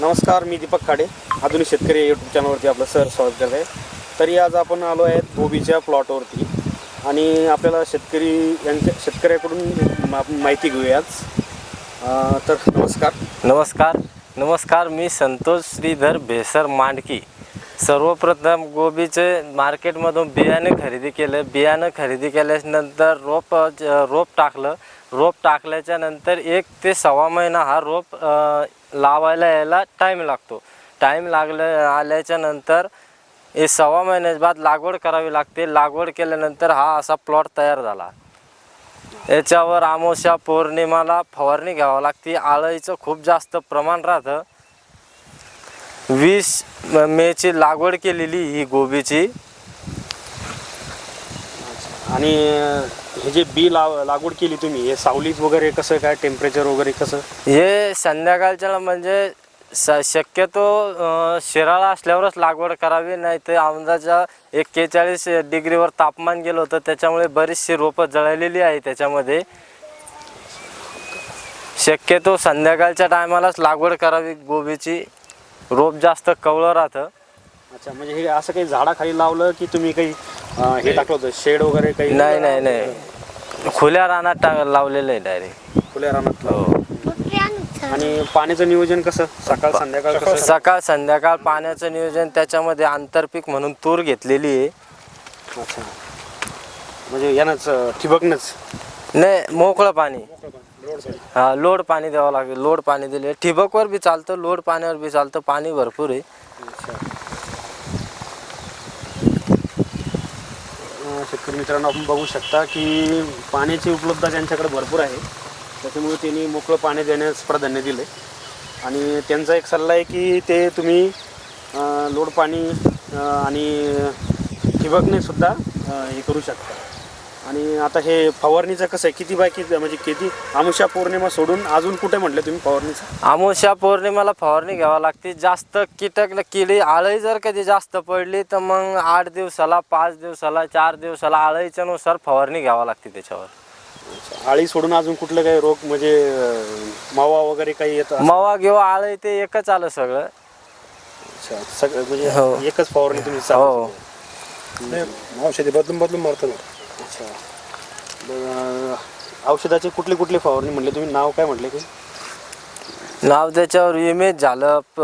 नमस्कार मी दीपक खाडे आधुनिक शेतकरी यूट्यूब चॅनलवरती आपलं सर स्वागत करत आहे तरी आज आपण आलो आहेत गोबीच्या प्लॉटवरती आणि आपल्याला शेतकरी यांच्या शेतकऱ्याकडून माहिती घेऊयाच तर नमस्कार. नमस्कार. नमस्कार मी संतोष श्रीधर भेसर मांडकी. सर्वप्रथम गोबीचे मार्केटमधून बियाणे खरेदी केलं. बियाणं खरेदी केल्यानंतर रोप रोप टाकलं. रोप टाकल्याच्या नंतर एक ते सव्वा महिना हा रोप लावायला यायला टाईम लागतो. टाईम लागल्या आल्याच्यानंतर हे सव्वा महिन्याच्या बाद लागवड करावी लागते. लागवड केल्यानंतर हा असा प्लॉट तयार झाला. याच्यावर अमावस्या पौर्णिमाला फवारणी घ्यावं लागते. आळीचं खूप जास्त प्रमाण राहतं. वीस मेची लागवड केलेली ही गोबीची. आणि हे जे बी लाव लागवड केली तुम्ही हे सावलीत वगैरे कसं काय टेम्परेचर वगैरे कसं? हे संध्याकाळच्या म्हणजे स शक्यतो अं, शिराळा असल्यावरच लागवड करावी नाही तर अंदाजा एक्केचाळीस डिग्रीवर तापमान गेलं होतं त्याच्यामुळे बरीचशी रोपं जळलेली आहे त्याच्यामध्ये. शक्यतो संध्याकाळच्या टायमालाच लागवड करावी गोबीची. रोप जास्त कवळं राहतं. अच्छा म्हणजे हे असं काही झाडाखाली लावलं की तुम्ही काही अं, हे टाकलं होतं शेड वगैरे काही नाही नाही नाही. खुल्या रानात टाक लावलेलं आहे डायरेक्ट खुल्या रानात हो. आणि पाण्याचं नियोजन कसं? सकाळ संध्याकाळ कसं? सकाळ संध्याकाळ पाण्याचं नियोजन त्याच्यामध्ये आंतरपीक म्हणून तूर घेतलेली आहे. अच्छा. म्हणजे यानंच ठिबकनंच? नाही मोकळं पाणी. हा लोड पाणी द्यावं लागेल लोड पाणी दिले. ठिबकवर बी चालतं लोड पाण्यावर बी चालतं पाणी भरपूर आहे. शेतकरी मित्रांनो आपण बघू शकता की पाण्याची उपलब्धता त्यांच्याकडे भरपूर आहे त्याच्यामुळे त्यांनी मोकळं पाणी देण्यास प्राधान्य दिले आणि त्यांचा एक सल्ला आहे की ते तुम्ही लोड पाणी आणि ठिबकने सुद्धा हे करू शकता. आणि आता हे फवारणीचं कसं आहे? किती बाय किती म्हणजे किती आमुषा पौर्णिमा सोडून अजून कुठे म्हटलं तुम्ही फवारणीचं? अमावस्या पौर्णिमाला फवारणी घ्यावी लागते. जास्त कीटक किडी आळी जर कधी जास्त पडली तर मग आठ दिवसाला पाच दिवसाला चार दिवसाला आळीच्या नुसार फवारणी घ्यावी लागते त्याच्यावर. आळी सोडून अजून कुठलं काही रोग म्हणजे अं, मावा वगैरे काही येतं? मवा किंवा आळी ते एकच आलं सगळं. अच्छा. सगळं म्हणजे हो. एकच फवारणी तुम्ही हो. चालू औषधी बदलून बदलून मारतो ना. अच्छा. बरं, औषधाचे कुठली कुठली फवारणी म्हणले तुम्ही? नाव काय म्हटले की नाव त्याच्यावर इमेज झालं. प-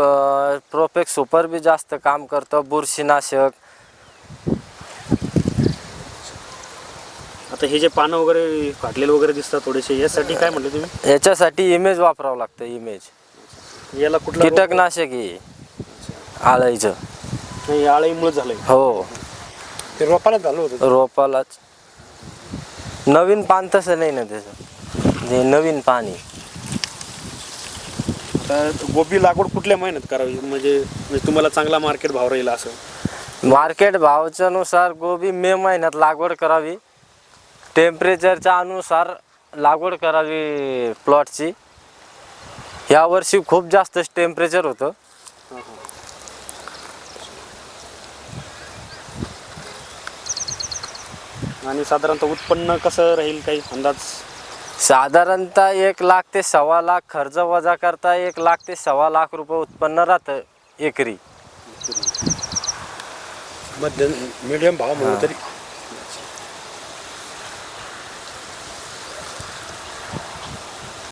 प्रोफेक्ट सुपर बी जास्त काम करतं. बुरशीनाशक. आता हे जे पानं वगैरे फाटलेले वगैरे दिसतात थोडेसे यासाठी काय म्हटले तुम्ही? याच्यासाठी इमेज वापरावं लागतं इमेज याला कुठला कीटकनाशक आहे. आळीचं नाही आळीमुळे झालंय. हो. ते रोपाला झालं होतं? रोपालाच. नवीन पान तसं नाही ना त्याचं. जे नवीन पाणी आता गोबी लागवड कुठल्या महिन्यात करावी? म्हणजे म्हणजे तुम्हाला चांगला मार्केट भाव राहील असं. मार्केट भावाच्या नुसार गोबी मे महिन्यात लागवड करावी. टेम्परेचरच्या अनुसार लागवड करावी प्लॉटची यावर्षी खूप जास्त टेम्परेचर होतं. आणि साधारणतः उत्पन्न कसं राहील काही अंदाज? साधारणतः एक लाख ते सव्वा लाख खर्च वजा करता एक लाख ते सव्वा लाख रुपये उत्पन्न राहतं एकरी. मध्यम मिडियम भाव म्हणून तरी.